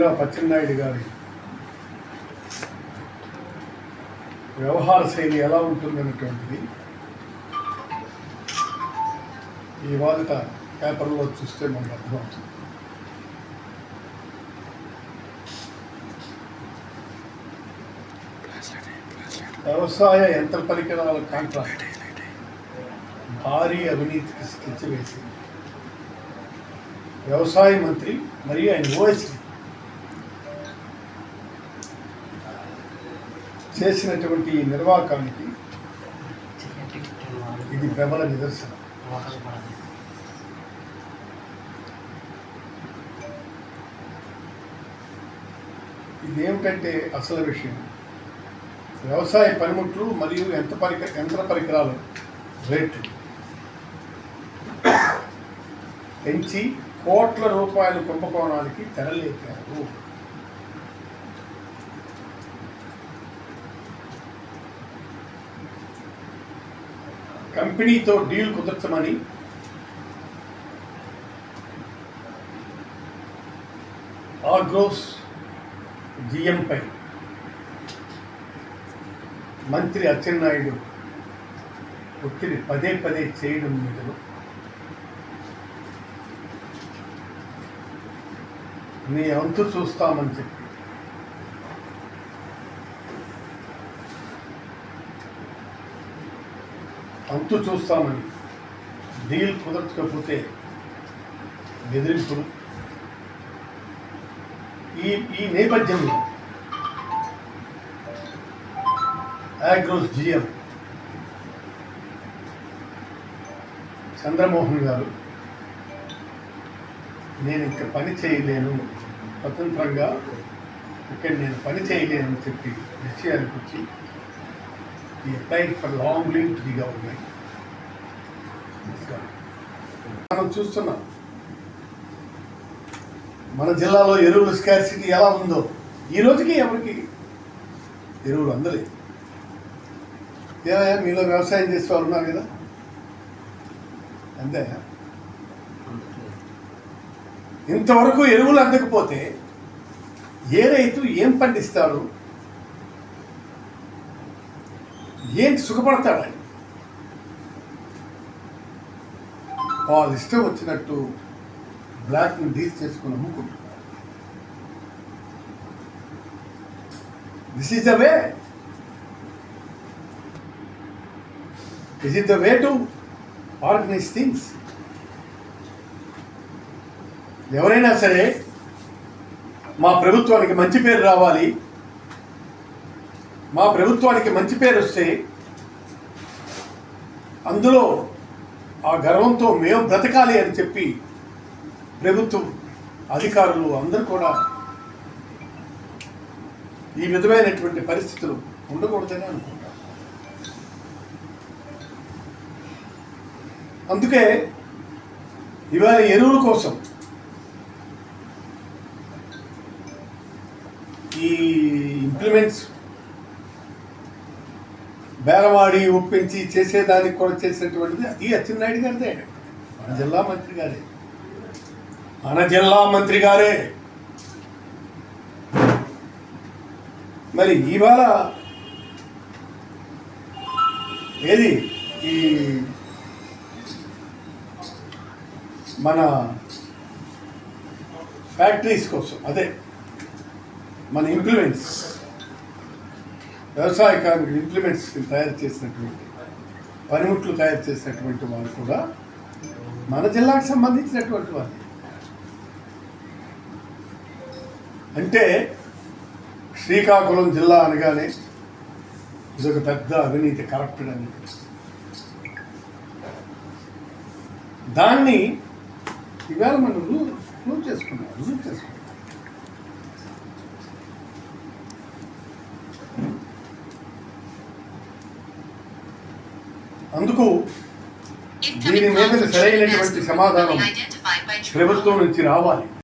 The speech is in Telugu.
ఇందిరా పచ్చెన్నాయుడు గారి వ్యవహార శైలి ఎలా ఉంటుందనేటువంటిది ఈ వార్త పేపర్లో చూస్తే మనకు అర్థమవుతుంది. వ్యవసాయ యంత్ర పరికరాల కాంట్రాక్ట్ భారీ అవినీతికి స్కెచ్ వేసింది వ్యవసాయ మంత్రి మరియు ఆయన ఓఎస్డి చేసినటువంటి ఈ నిర్వాకానికి ఇది ప్రబల నిదర్శనం. ఇదేమిటంటే అసలు విషయం? వ్యవసాయ పనిముట్లు మరియు యంత్ర పరిక యంత్ర పరికరాలు? రేట్లు పెంచి కోట్ల రూపాయల కుంభకోణానికి తెరలేపారు. కంపెనీతో డీల్ కుదర్చమని ఆగ్రోస్ జిఎంపై మంత్రి అచ్చెన్నాయుడు ఒత్తిడి పదే పదే చేయడం మీదను నీ అంతు చూస్తామని చెప్పి అంతు చూస్తామని డీల్ కుదర్చకపోతే బెదిరింపులు. ఈ ఈ నేపథ్యంలో యాగ్రోస్ జిఎం చంద్రమోహన్ గారు నేను ఇంకా పని చేయలేను స్వతంత్రంగా ఇక్కడ నేను పని చేయలేను అని చెప్పి నిశ్చయానికి వచ్చి ఈ applied for long link to the government మనం చూస్తున్నాం. మన జిల్లాలో ఎరువుల స్కార్సిటీ ఎలా ఉందో ఈ రోజుకి ఎవరికి ఎరువులు అందలేదు. ఏమయ్యా మీలో వ్యవసాయం చేసే వాళ్ళు ఉన్నారు కదా? అంతే ఇంతవరకు ఎరువులు అందకపోతే ఏ రైతు ఏం పండిస్తాడు? ఏం సుఖపడతాడని వాళ్ళ ఇష్టం వచ్చినట్టు బ్లాక్ని డీల్ చేసుకుని అమ్ముకుంటున్నారు. This is the way this is the way to organize things ఎవరైనా సరే మా ప్రభుత్వానికి మంచి పేరు రావాలి. మా ప్రభుత్వానికి మంచి పేరు వస్తే అందులో ఆ గర్వంతో మేము బ్రతకాలి అని చెప్పి ప్రభుత్వం అధికారులు అందరూ కూడా ఈ విధమైనటువంటి పరిస్థితులు ఉండకూడదని అనుకుంటారు. అందుకే ఇవాళ ఎరువుల కోసం ఈ ఇంప్లిమెంట్స్ బేరవాడి ఒప్పించి చేసేదానికి కూడా చేసినటువంటిది అది అచ్చెన్నాయుడు గారిదే. మన జిల్లా మంత్రి గారే. మన జిల్లా మంత్రి గారే. మరి ఇవాళ ఏది? ఈ మన ఫ్యాక్టరీస్ కోసం అదే మన ఇంప్లిమెంట్స్ వ్యవసాయ కార్మికులు ఇంప్లిమెంట్స్ తయారు చేసినటువంటి పనిముట్లు తయారు చేసినటువంటి వాళ్ళు కూడా మన జిల్లాకు సంబంధించినటువంటి వాళ్ళు. అంటే శ్రీకాకుళం జిల్లా అనగానే ఇదొక పెద్ద అవినీతి కరప్టెడ్ అని దాన్ని ఇవాళ మనం రూ రూ చేసుకున్నాం రుజువు చేసుకున్నాం. అందుకు దీని మీద సరైనటువంటి సమాధానం ప్రభుత్వం నుంచి రావాలి.